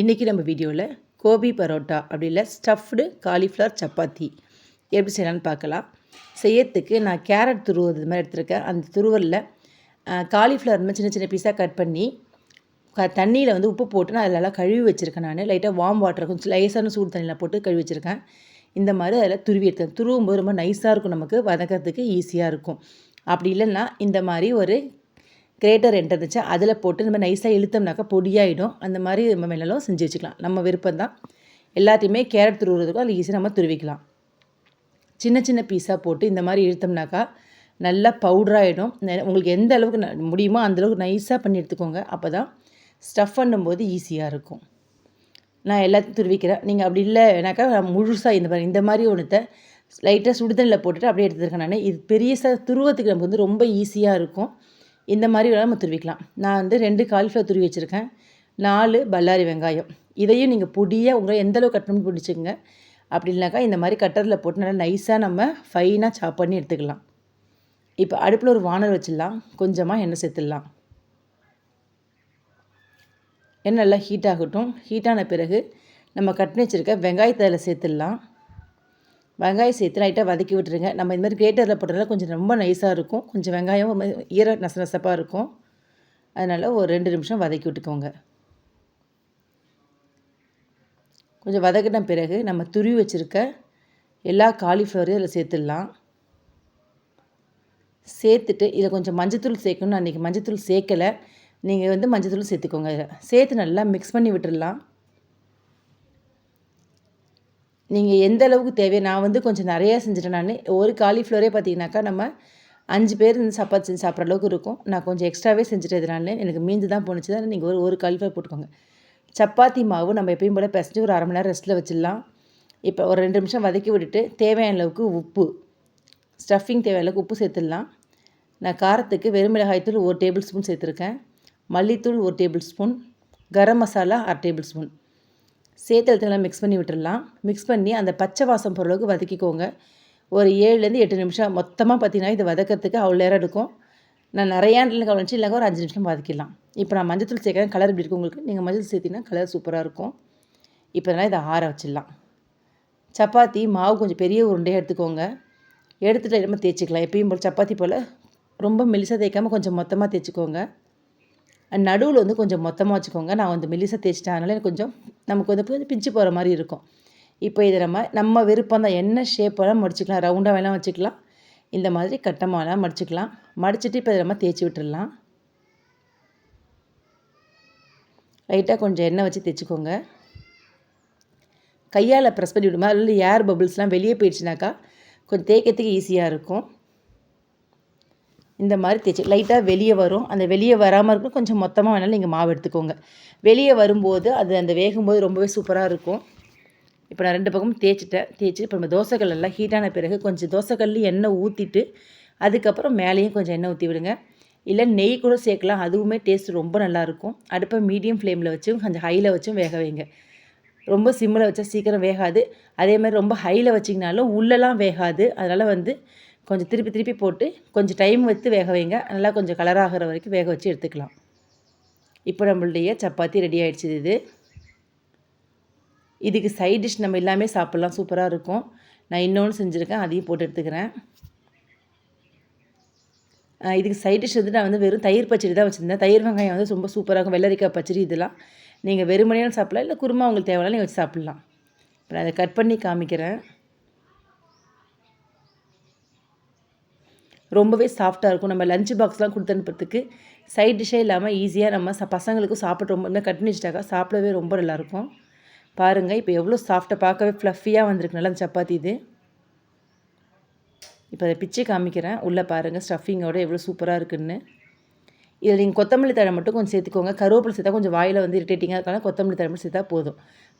இன்றைக்கி நம்ம வீடியோவில் கோபி பரோட்டா அப்படி இல்லை ஸ்டஃப்டு காலிஃப்ளவர் சப்பாத்தி. எப்படி செய்யலான்னு பார்க்கலாம். செய்யறதுக்கு நான் கேரட் துருவது இது மாதிரி எடுத்திருக்கேன். அந்த துருவலில் காலிஃப்ளவர் மாதிரி சின்ன சின்ன பீஸாக கட் பண்ணி க தண்ணியில் வந்து உப்பு போட்டு நான் அதில் கழுவி வச்சுருக்கேன் நான். லைட்டாக வார்ம் வாட்டர் கொஞ்சம் லேசான சூடு தண்ணியில் போட்டு கழுவி வச்சுருக்கேன். இந்த மாதிரி அதில் துருவி எடுத்தேன். துருவும் போது ரொம்ப நைஸாக இருக்கும் நமக்கு. வதக்கிறதுக்கு ஈஸியாக இருக்கும். அப்படி இல்லைன்னா இந்த மாதிரி ஒரு கிரேட்டர் என்கிட்ட இருந்துச்சு அதில் போட்டு நம்ம நைஸாக இழுத்தோம்னாக்கா பொடியாயிடும். அந்த மாதிரி நம்ம மேலும் செஞ்சு வச்சுக்கலாம். நம்ம விருப்பம் தான் எல்லாத்தையுமே கேரட் துருவுறதுக்கும் அதில் ஈஸியாக நம்ம துருவிக்கலாம். சின்ன சின்ன பீஸாக போட்டு இந்த மாதிரி இழுத்தோம்னாக்கா நல்லா பவுடராகிடும் உங்களுக்கு எந்த அளவுக்கு முடியுமோ அந்தளவுக்கு நைஸாக பண்ணி எடுத்துக்கோங்க. அப்போ தான் ஸ்டஃப் பண்ணும்போது ஈஸியாக இருக்கும். நான் எல்லாத்தையும் துருவிக்கிறேன். நீங்கள் அப்படி இல்லை இல்லைனாக்கா முழுசாக இந்த மாதிரி இந்த மாதிரி ஒன்றுத்த லைட்டாக சுடுதண்ணில் போட்டுட்டு அப்படியே எடுத்துருக்கேன் நான். இது பெரிய ச துருவத்துக்கு நமக்கு வந்து ரொம்ப ஈஸியாக இருக்கும். இந்த மாதிரி வேணால் நம்ம துருவிக்கலாம். நான் வந்து ரெண்டு காலிஃப்ளவர் துருவி வச்சுருக்கேன். நாலு பல்லாரி வெங்காயம். இதையும் நீங்கள் பொடியாக உங்களை எந்தளவுக்கு கட் பண்ணி பிடிச்சிங்க அப்படி இந்த மாதிரி கட்டரில் போட்டு நல்லா நைஸாக நம்ம ஃபைனாக சாப் பண்ணி எடுத்துக்கலாம். இப்போ அடுப்பில் ஒரு வானல் வச்சிடலாம். கொஞ்சமாக எண்ணெய் சேர்த்துடலாம். எண்ணெய் நல்லா ஹீட் ஆகட்டும். ஹீட்டான பிறகு நம்ம கட் வச்சுருக்க வெங்காயத்தை அதில் சேர்த்துடலாம். வெங்காயம் சேர்த்து லைட்டாக வதக்கி விட்டுருங்க. நம்ம இந்த மாதிரி கிரேட்டரில் போட்டதால் கொஞ்சம் ரொம்ப நைஸாக இருக்கும். கொஞ்சம் வெங்காயம் ஈர நச நசப்பாக இருக்கும். அதனால் ஒரு ரெண்டு நிமிஷம் வதக்கி விட்டுக்கோங்க. கொஞ்சம் வதக்கின பிறகு நம்ம துருவி வச்சுருக்க எல்லா காலிஃப்ளவரையும் அதில் சேர்த்துடலாம். சேர்த்துட்டு இதில் கொஞ்சம் மஞ்சத்தூள் சேர்க்கணும் அன்றைக்கி மஞ்சத்தூள் சேர்க்கலை. நீங்கள் வந்து மஞ்சத்தூள் சேர்த்துக்கோங்க சேர்த்து நல்லா மிக்ஸ் பண்ணி விட்டுடலாம். நீங்கள் எந்த அளவுக்கு தேவையோ நான் வந்து கொஞ்சம் நிறையா செஞ்சுட்டேன் நான். ஒரு காலிஃப்ளவரே பார்த்தீங்கன்னாக்கா நம்ம அஞ்சு பேர் இந்த சப்பாத்தி செஞ்சு சாப்பிட்ற அளவுக்கு இருக்கும். நான் கொஞ்சம் எக்ஸ்ட்ராவே செஞ்சுட்டதுனால எனக்கு மீந்து தான் போணுச்சு. தான் நீங்கள் ஒரு ஒரு காலிஃப்ளவர் போட்டுக்கோங்க. சப்பாத்தி மாவு நம்ம எப்பயும் போல் பிசைஞ்சு ஒரு அரை மணி நேரம் ரெஸ்ட்டில் வச்சிடலாம். இப்போ ஒரு ரெண்டு நிமிஷம் வதக்கி விட்டுட்டு தேவையான அளவுக்கு உப்பு ஸ்டஃபிங் தேவையான அளவுக்கு உப்பு சேர்த்துடலாம். நான் காரத்துக்கு வெறுமிளகாய்த்தூள் ஒரு டேபிள் ஸ்பூன் சேர்த்துருக்கேன். மல்லித்தூள் ஒரு டேபிள் ஸ்பூன் கரம் மசாலா அரை டேபிள் ஸ்பூன் சேர்த்து எடுத்துலாம் மிக்ஸ் பண்ணி விட்டுடலாம் மிக்ஸ் பண்ணி அந்த பச்சை வாசம் பொருளுக்கு வதக்கிக்கோங்க. ஒரு ஏழுலேருந்து எட்டு நிமிஷம் மொத்தமாக பார்த்தீங்கன்னா இது வதக்கிறதுக்கு அவ்வளோ நேரம் எடுக்கும். நான் நிறையா கவனிச்சு இல்லைங்க ஒரு அஞ்சு நிமிஷம் வதக்கிடலாம். இப்போ நான் மஞ்சள் தூள் சேர்க்குறேன். கலர் இப்படி இருக்கும் உங்களுக்கு? நீங்கள் மஞ்சள் சேர்த்திங்கன்னா கலர் சூப்பராக இருக்கும். இப்போ தான் இதை ஆற வச்சிடலாம். சப்பாத்தி மாவு கொஞ்சம் பெரிய உருண்டையாக எடுத்துக்கோங்க. எடுத்துகிட்டு நம்ம தேய்ச்சிக்கலாம். எப்பயும் போல் சப்பாத்தி போல் ரொம்ப மெலிசாக தேய்க்காமல் கொஞ்சம் மொத்தமாக தேய்ச்சிக்கோங்க. நடுவில் வந்து கொஞ்சம் மொத்தமாக வச்சுக்கோங்க. நான் வந்து மெல்லிசாக தேய்ச்சிட்டேன். அதனால் எனக்கு கொஞ்சம் நமக்கு வந்து கொஞ்சம் பிஞ்சு போகிற மாதிரி இருக்கும். இப்போ இதை நம்ம நம்ம விருப்பம் தான். என்ன ஷேப்பெல்லாம் மடிச்சுக்கலாம். ரவுண்டாக வேணால் வச்சுக்கலாம். இந்த மாதிரி கட்டமாகலாம் மடிச்சிக்கலாம். மடிச்சுட்டு இப்போ இதை நம்ம தேய்ச்சி விட்டுடலாம் லைட்டாக கொஞ்சம் எண்ணெய் வச்சு தேய்ச்சிக்கோங்க. கையால் ப்ரெஸ் பண்ணி விடுமா? அதில் ஏர் பபிள்ஸ்லாம் வெளியே போயிடுச்சுனாக்கா கொஞ்சம் தேய்க்கிறதுக்கு ஈஸியாக இருக்கும். இந்த மாதிரி தேய்ச்சி லைட்டாக வெளியே வரும். அந்த வெளியே வராமல் இருக்கும் கொஞ்சம் மொத்தமாக வேணாலும் நீங்கள் மாவு எடுத்துக்கோங்க. வெளியே வரும்போது அது அந்த வேகும்போது ரொம்பவே சூப்பராக இருக்கும். இப்போ நான் ரெண்டு பக்கமும் தேய்ச்சிட்டேன். தேய்ச்சி இப்போ நம்ம தோசைக்கல் எல்லாம் ஹீட்டான பிறகு கொஞ்சம் தோசைக்கல் எண்ணெய் ஊற்றிட்டு அதுக்கப்புறம் மேலேயும் கொஞ்சம் எண்ணெய் ஊற்றி விடுங்க. இல்லை நெய் கூட சேர்க்கலாம். அதுவுமே டேஸ்ட் ரொம்ப நல்லாயிருக்கும் அடுப்பை மீடியம் ஃப்ளேமில் வச்சும் கொஞ்சம் ஹையில் வச்சும் வேக வைங்க. ரொம்ப சிம்மில் வச்சா சீக்கிரம் வேகாது. அதே மாதிரி ரொம்ப ஹையில் வச்சிங்கனாலும் உள்ளெல்லாம் வேகாது. அதனால் வந்து கொஞ்சம் திருப்பி திருப்பி போட்டு கொஞ்சம் டைம் வைத்து வேக வைங்க. நல்லா கொஞ்சம் கலராகிற வரைக்கும் வேக வச்சு எடுத்துக்கலாம். இப்போ நம்மளுடைய சப்பாத்தி ரெடி ஆகிடுச்சு இது. இதுக்கு சைட் டிஷ் நம்ம எல்லாமே சாப்பிட்லாம். சூப்பராக இருக்கும். நான் இன்னொன்று செஞ்சுருக்கேன். அதையும் போட்டு எடுத்துக்கிறேன். இதுக்கு சைட் டிஷ் வந்து நான் வந்து வெறும் தயிர் பச்சடி தான் வச்சுருந்தேன். தயிர் வெங்காயம் வந்து ரொம்ப சூப்பராக இருக்கும். வெள்ளரிக்காய் பச்சடி இதெல்லாம். நீங்கள் வெறுமனையாலும் சாப்பிட்லாம். இல்லை குருமா உங்களுக்கு தேவையான நீங்கள் வச்சு சாப்பிட்லாம். இப்போ நான் அதை கட் பண்ணி காமிக்கிறேன். ரொம்பவே சாஃப்டாக இருக்கும். நம்ம லஞ்ச் பாக்ஸ்லாம் கொடுத்து அனுப்புறதுக்கு சைட் டிஷ்ஷே இல்லாமல் ஈஸியாக நம்ம ச பசங்களுக்கும் சாப்பிட்டு ரொம்ப கட் பண்ணி சாப்பிடவே ரொம்ப நல்லாயிருக்கும். பாருங்கள் இப்போ எவ்வளோ சாஃப்டாக பார்க்கவே ஃப்ளஃபியாக வந்திருக்கு. நல்லா சப்பாத்தி இது. இப்போ அதை பிச்சு காமிக்கிறேன். உள்ளே பாருங்கள் ஸ்டஃபிங்கோட எவ்வளோ சூப்பராக இருக்குன்னு. இதில் நீங்கள் கொத்தமல்லி தழை மட்டும் கொஞ்சம் சேர்த்துக்கோங்க. கருவேப்பிலை சேர்த்தா கொஞ்சம் வாயில் வந்து இரிட்டேட்டிங்காக இருக்கலாம் கொத்தமல்லி தழை மட்டும் சேர்த்தா போதும்.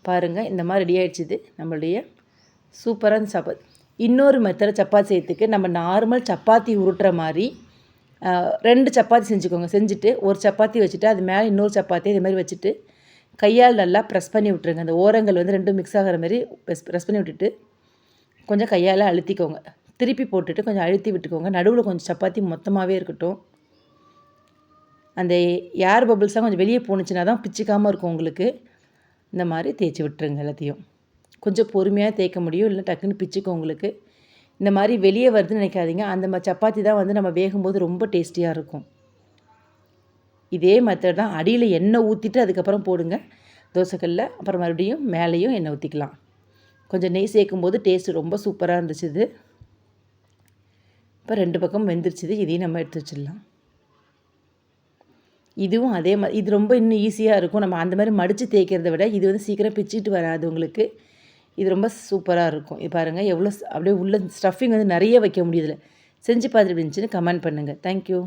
பாருங்கள் இந்த மாதிரி ரெடி ஆகிடுச்சிது நம்மளுடைய சூப்பராக சப்பாத்தி. இன்னொரு மெத்தட் சப்பாத்தி செய்யறதுக்கு நம்ம நார்மல் சப்பாத்தி உருட்டுற மாதிரி ரெண்டு சப்பாத்தி செஞ்சுக்கோங்க. செஞ்சுட்டு ஒரு சப்பாத்தி வச்சுட்டு அது மேலே இன்னொரு சப்பாத்தி இது மாதிரி வச்சுட்டு கையால் நல்லா ப்ரெஸ் பண்ணி விட்ருங்க அந்த ஓரங்கள் வந்து ரெண்டும் மிக்ஸ் ஆகிற மாதிரி ப்ரெஸ் ப்ரெஸ் பண்ணி விட்டுட்டு கொஞ்சம் கையால் அழுத்திக்கோங்க. திருப்பி போட்டுட்டு கொஞ்சம் அழுத்தி விட்டுக்கோங்க. நடுவில் கொஞ்சம் சப்பாத்தி மொத்தமாகவே இருக்கட்டும். அந்த ஏர் பபிள்ஸாக கொஞ்சம் வெளியே போணுச்சுன்னா தான் பிச்சுக்காமல் இருக்கும் உங்களுக்கு. இந்த மாதிரி தேய்ச்சி விட்டுருங்க எல்லாத்தையும். கொஞ்சம் பொறுமையாக தேய்க்க முடியும் இல்லை டக்குன்னு பிச்சுக்கும் உங்களுக்கு. இந்த மாதிரி வெளியே வருதுன்னு நினைக்காதீங்க. அந்த மாதிரி சப்பாத்தி தான் வந்து நம்ம வேகும்போது ரொம்ப டேஸ்டியாக இருக்கும். இதே மெத்தட் தான். அடியில் எண்ணெய் ஊற்றிட்டு அதுக்கப்புறம் போடுங்க. தோசைக்கல்ல அப்புறம் மறுபடியும் மேலேயும் எண்ணெய் ஊற்றிக்கலாம் கொஞ்சம் நெய் சேர்க்கும் போது டேஸ்ட்டு ரொம்ப சூப்பராக இருந்துச்சு இது. இப்போ ரெண்டு பக்கம் வெந்துருச்சுது இதையும் நம்ம எடுத்து வச்சிடலாம். இதுவும் அதே மாதிரி இது ரொம்ப இன்னும் ஈஸியாக இருக்கும். நம்ம அந்த மாதிரி மடித்து தேய்க்கிறத விட இது வந்து சீக்கிரம் பிச்சுட்டு வராது உங்களுக்கு. இது ரொம்ப சூப்பராக இருக்கும். இது பாருங்கள் எவ்வளோ அப்படியே உள்ள ஸ்டஃபிங் வந்து நிறைய வைக்க முடியுதில்ல செஞ்சு பார்த்துட்டு இருந்துச்சுன்னு கமெண்ட் பண்ணுங்கள் தேங்க்யூ